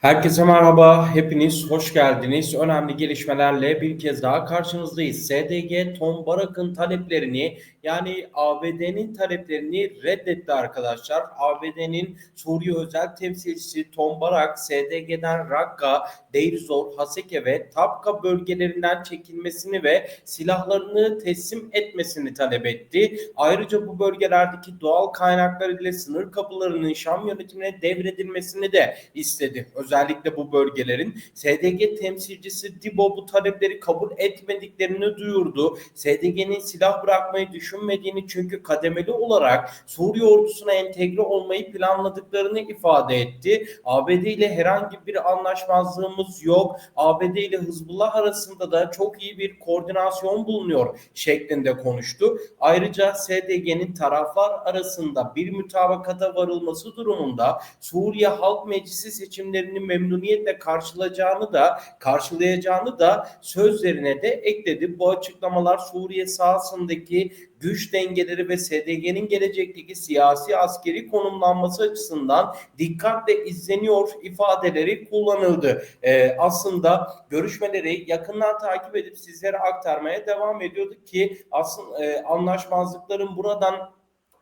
Herkese merhaba, hepiniz hoş geldiniz. Önemli gelişmelerle bir kez daha karşınızdayız. SDG Tom Barak'ın taleplerini yani ABD'nin taleplerini reddetti arkadaşlar. ABD'nin Suriye özel temsilcisi Tom Barak, SDG'den Rakka, Deir Zor, Haseke ve Tapka bölgelerinden çekilmesini ve silahlarını teslim etmesini talep etti. Ayrıca bu bölgelerdeki doğal kaynaklar ile sınır kapılarının Şam yönetimine devredilmesini de istedi. Özellikle bu bölgelerin SDG temsilcisi Dibo bu talepleri kabul etmediklerini duyurdu. SDG'nin silah bırakmayı düşünmediğini çünkü kademeli olarak Suriye ordusuna entegre olmayı planladıklarını ifade etti. ABD ile herhangi bir anlaşmazlığımız yok. ABD ile Hızbullah arasında da çok iyi bir koordinasyon bulunuyor şeklinde konuştu. Ayrıca SDG'nin taraflar arasında bir mütabakata varılması durumunda Suriye Halk Meclisi seçimlerini memnuniyetle karşılayacağını da karşılayacağını da sözlerine de ekledi. Bu açıklamalar Suriye sahasındaki güç dengeleri ve SDG'nin gelecekteki siyasi askeri konumlanması açısından dikkatle izleniyor ifadeleri kullanıldı. Ee, aslında görüşmeleri yakından takip edip sizlere aktarmaya devam ediyorduk ki aslında e, anlaşmazlıkların buradan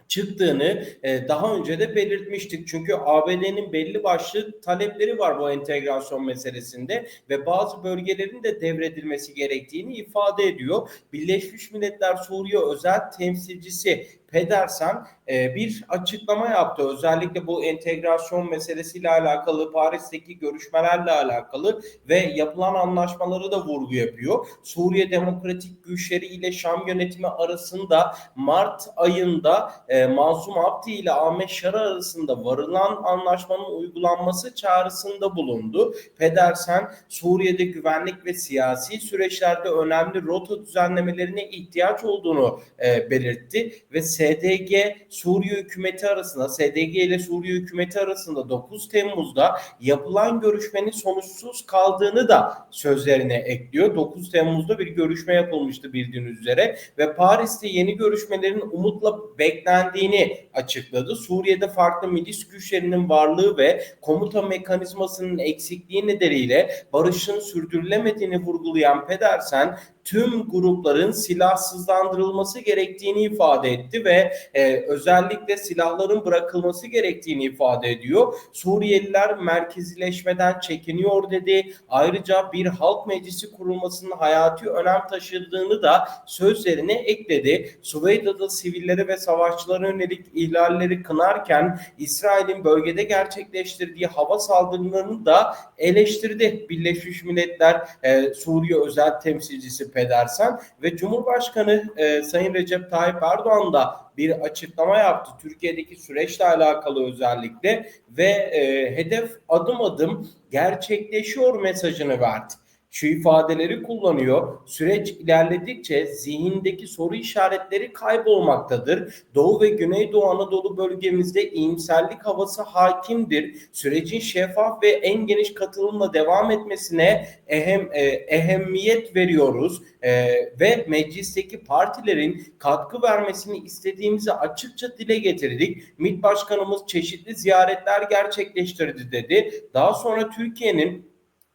çıktığını e, daha önce de belirtmiştik. Çünkü ABD'nin belli başlı talepleri var bu entegrasyon meselesinde ve bazı bölgelerin de devredilmesi gerektiğini ifade ediyor. Birleşmiş Milletler Suriye özel temsilcisi Pedersen e, bir açıklama yaptı. Özellikle bu entegrasyon meselesiyle alakalı, Paris'teki görüşmelerle alakalı ve yapılan anlaşmaları da vurgu yapıyor. Suriye Demokratik Güçleri ile Şam yönetimi arasında Mart ayında e, Mazlum Abdi ile Ahmet Şara arasında varılan anlaşmanın uygulanması çağrısında bulundu. Pedersen Suriye'de güvenlik ve siyasi süreçlerde önemli rota düzenlemelerine ihtiyaç olduğunu e, belirtti ve SDG Suriye hükümeti arasında SDG ile Suriye hükümeti arasında 9 Temmuz'da yapılan görüşmenin sonuçsuz kaldığını da sözlerine ekliyor. 9 Temmuz'da bir görüşme yapılmıştı bildiğiniz üzere ve Paris'te yeni görüşmelerin umutla beklendiğini açıkladı. Suriye'de farklı milis güçlerinin varlığı ve komuta mekanizmasının eksikliği nedeniyle barışın sürdürülemediğini vurgulayan Pedersen tüm grupların silahsızlandırılması gerektiğini ifade etti ve e, özellikle silahların bırakılması gerektiğini ifade ediyor. Suriyeliler merkezileşmeden çekiniyor dedi. Ayrıca bir halk meclisi kurulmasının hayati önem taşıdığını da sözlerine ekledi. Süveyda'da sivillere ve savaşçılara yönelik ihlalleri kınarken İsrail'in bölgede gerçekleştirdiği hava saldırılarını da eleştirdi. Birleşmiş Milletler e, Suriye özel temsilcisi edersen ve Cumhurbaşkanı e, Sayın Recep Tayyip Erdoğan da bir açıklama yaptı. Türkiye'deki süreçle alakalı özellikle ve e, hedef adım adım gerçekleşiyor mesajını verdi şu ifadeleri kullanıyor. Süreç ilerledikçe zihindeki soru işaretleri kaybolmaktadır. Doğu ve Güneydoğu Anadolu bölgemizde iyimserlik havası hakimdir. Sürecin şeffaf ve en geniş katılımla devam etmesine ehem, e, ehemmiyet veriyoruz e, ve meclisteki partilerin katkı vermesini istediğimizi açıkça dile getirdik. MİT Başkanımız çeşitli ziyaretler gerçekleştirdi dedi. Daha sonra Türkiye'nin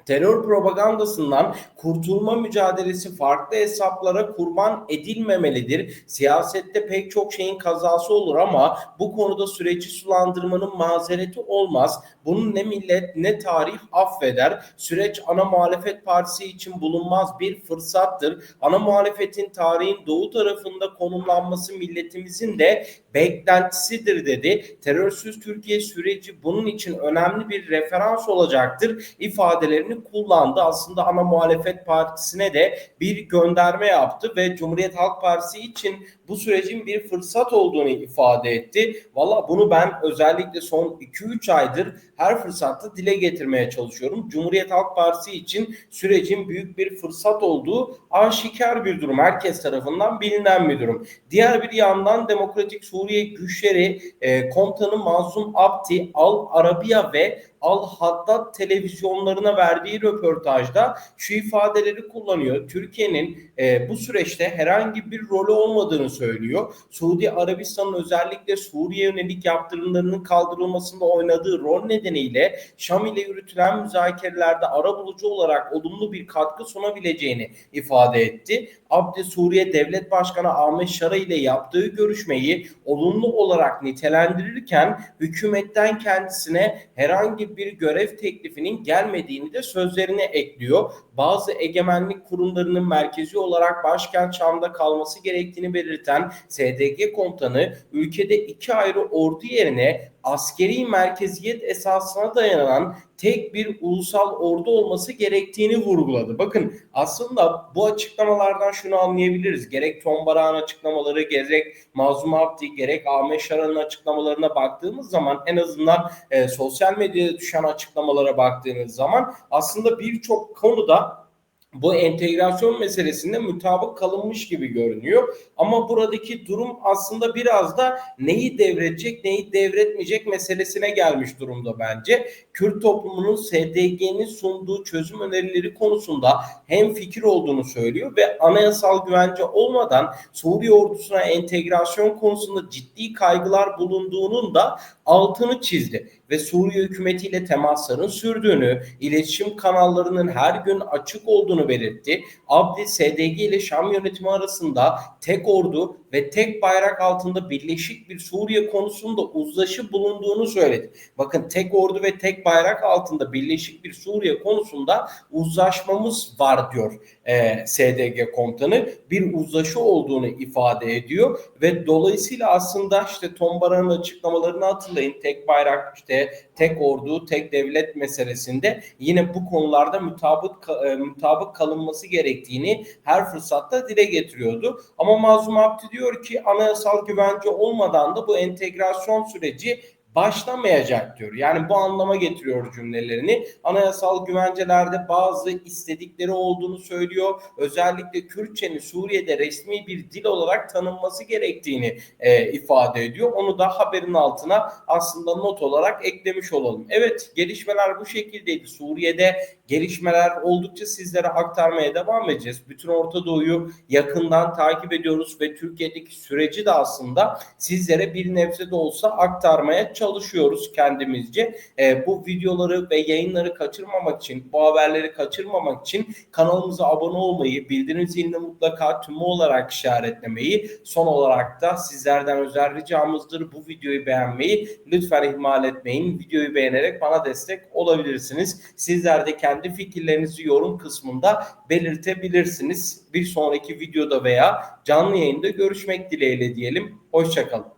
terör propagandasından kurtulma mücadelesi farklı hesaplara kurban edilmemelidir. Siyasette pek çok şeyin kazası olur ama bu konuda süreci sulandırmanın mazereti olmaz. Bunun ne millet ne tarih affeder. Süreç ana muhalefet partisi için bulunmaz bir fırsattır. Ana muhalefetin tarihin doğu tarafında konumlanması milletimizin de beklentisidir dedi. Terörsüz Türkiye süreci bunun için önemli bir referans olacaktır ifadelerini kullandı. Aslında ana muhalefet partisine de bir gönderme yaptı ve Cumhuriyet Halk Partisi için bu sürecin bir fırsat olduğunu ifade etti. Valla bunu ben özellikle son 2-3 aydır her fırsatta dile getirmeye çalışıyorum. Cumhuriyet Halk Partisi için sürecin büyük bir fırsat olduğu aşikar bir durum. Herkes tarafından bilinen bir durum. Diğer bir yandan Demokratik Suriye güçleri e, komutanı Mazlum Abdi Al Arabiya ve Al Haddad televizyonlarına verdiği röportajda şu ifadeleri kullanıyor. Türkiye'nin e, bu süreçte herhangi bir rolü olmadığını söylüyor. Suudi Arabistan'ın özellikle Suriye yönelik yaptırımlarının kaldırılmasında oynadığı rol nedeniyle Şam ile yürütülen müzakerelerde arabulucu olarak olumlu bir katkı sunabileceğini ifade etti. Abdi Suriye Devlet Başkanı Ahmet Şara ile yaptığı görüşmeyi olumlu olarak nitelendirirken hükümetten kendisine herhangi bir görev teklifinin gelmediğini de sözlerine ekliyor. Bazı egemenlik kurumlarının merkezi olarak başkent Şam'da kalması gerektiğini belirten SDG komutanı ülkede iki ayrı ordu yerine askeri merkeziyet esasına dayanan tek bir ulusal ordu olması gerektiğini vurguladı. Bakın aslında bu açıklamalardan şunu anlayabiliriz. Gerek Tom Barak'ın açıklamaları, gerek Mazlum Abdi, gerek Ahmet Şaran'ın açıklamalarına baktığımız zaman en azından e, sosyal medyada düşen açıklamalara baktığınız zaman aslında birçok konuda bu entegrasyon meselesinde mutabık kalınmış gibi görünüyor. Ama buradaki durum aslında biraz da neyi devredecek, neyi devretmeyecek meselesine gelmiş durumda bence. Kürt toplumunun SDG'nin sunduğu çözüm önerileri konusunda hem fikir olduğunu söylüyor ve anayasal güvence olmadan Suriye ordusuna entegrasyon konusunda ciddi kaygılar bulunduğunun da altını çizdi ve Suriye hükümetiyle temasların sürdüğünü, iletişim kanallarının her gün açık olduğunu belirtti. Abdi SDG ile Şam yönetimi arasında tek ordu ve tek bayrak altında birleşik bir Suriye konusunda uzlaşı bulunduğunu söyledi. Bakın tek ordu ve tek bayrak altında birleşik bir Suriye konusunda uzlaşmamız var diyor e, SDG komutanı. Bir uzlaşı olduğunu ifade ediyor ve dolayısıyla aslında işte Tombara'nın açıklamalarını hatırlayın. Tek bayrak işte tek ordu, tek devlet meselesinde yine bu konularda mutabık e, mutabık kalınması gerektiğini her fırsatta dile getiriyordu. Ama Mazlum Abdi diyor ki anayasal güvence olmadan da bu entegrasyon süreci başlamayacak diyor. Yani bu anlama getiriyor cümlelerini. Anayasal güvencelerde bazı istedikleri olduğunu söylüyor. Özellikle Kürtçenin Suriye'de resmi bir dil olarak tanınması gerektiğini e, ifade ediyor. Onu da haberin altına aslında not olarak eklemiş olalım. Evet gelişmeler bu şekildeydi. Suriye'de gelişmeler oldukça sizlere aktarmaya devam edeceğiz. Bütün Orta Doğu'yu yakından takip ediyoruz ve Türkiye'deki süreci de aslında sizlere bir nebze de olsa aktarmaya çalışıyoruz kendimizce. E, bu videoları ve yayınları kaçırmamak için, bu haberleri kaçırmamak için kanalımıza abone olmayı, bildirim zilini mutlaka tümü olarak işaretlemeyi, son olarak da sizlerden özel ricamızdır bu videoyu beğenmeyi lütfen ihmal etmeyin. Videoyu beğenerek bana destek olabilirsiniz. Sizler de kendi fikirlerinizi yorum kısmında belirtebilirsiniz. Bir sonraki videoda veya canlı yayında görüşmek dileğiyle diyelim. Hoşçakalın.